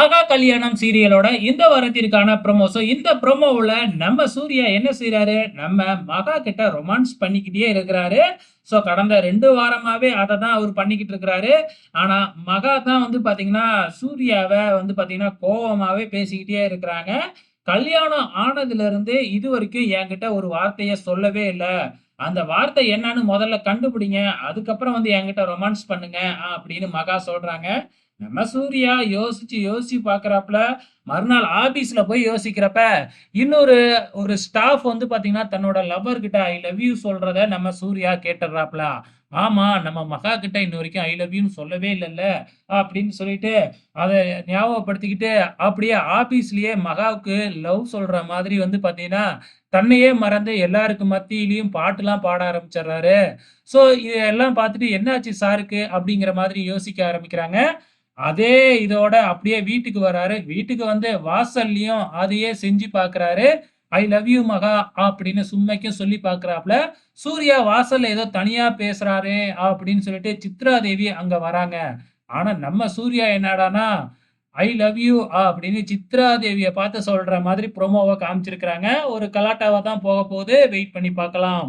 ஆகா கல்யாணம் சீரியலோட இந்த வாரத்திற்கான ப்ரொமோஸோ இந்த ப்ரொமோவில் நம்ம சூர்யா என்ன செய்கிறாரு நம்ம மகா கிட்ட ரொமான்ஸ் பண்ணிக்கிட்டே இருக்கிறாரு. ஸோ கடந்த ரெண்டு வாரமாகவே அதை தான் அவர் பண்ணிக்கிட்டு இருக்கிறாரு. ஆனால் மகா தான் வந்து பார்த்தீங்கன்னா, சூர்யாவை வந்து பார்த்தீங்கன்னா, கோபமாகவே பேசிக்கிட்டே இருக்கிறாங்க. கல்யாணம் ஆனதுலேருந்தே இது வரைக்கும் என்கிட்ட ஒரு வார்த்தையை சொல்லவே இல்லை அந்த வார்த்தை என்னன்னு முதல்ல கண்டுபிடிங்க. அதுக்கப்புறம் வந்து என்கிட்ட ரொமான்ஸ் பண்ணுங்க அப்படின்னு மகா சொல்றாங்க. நம்ம சூர்யா யோசிச்சு யோசிச்சு பாக்குறாப்புல மறுநாள் ஆபீஸ்ல போய் யோசிக்கிறப்ப, இன்னொரு ஒரு ஸ்டாஃப் வந்து பார்த்தீங்கன்னா, தன்னோட லவர் கிட்ட ஐ லவ் யூ சொல்றத நம்ம சூர்யா கேட்டுறாப்ல ஆமா, நம்ம மகா கிட்ட இன்ன வரைக்கும் ஐ லவ் யூன்னு சொல்லவே இல்லைல்ல அப்படின்னு சொல்லிட்டு, அதை ஞாபகப்படுத்திக்கிட்டு, அப்படியே ஆபீஸ்லயே மகாவுக்கு லவ் சொல்ற மாதிரி வந்து பாத்தீங்கன்னா தன்னையே மறந்து எல்லாருக்கு மத்தியிலையும் பாட்டுலாம் பாட ஆரம்பிச்சிடுறாரு ஸோ இதெல்லாம் பார்த்துட்டு என்னாச்சு சாருக்கு அப்படிங்கிற மாதிரி யோசிக்க ஆரம்பிக்கிறாங்க. அதே இதோட அப்படியே வீட்டுக்கு வராரு. வீட்டுக்கு வந்து வாசல்லையும் அதையே செஞ்சு பார்க்குறாரு. ஐ லவ் யூ மகா அப்படின்னு சும்மைக்கும் சொல்லி பார்க்குறாப்புல சூர்யா வாசல்ல ஏதோ தனியா பேசுறாரே அப்படின்னு சொல்லிட்டு சித்ராதேவி அங்க வராங்க. ஆனா நம்ம சூர்யா என்னடானா ஐ லவ் யூ அப்படின்னு சித்ராதேவியை பார்த்து சொல்ற மாதிரி ப்ரொமோவை காமிச்சிருக்கிறாங்க. ஒரு கலாட்டாவை தான் போக போகுது வெயிட் பண்ணி பார்க்கலாம்.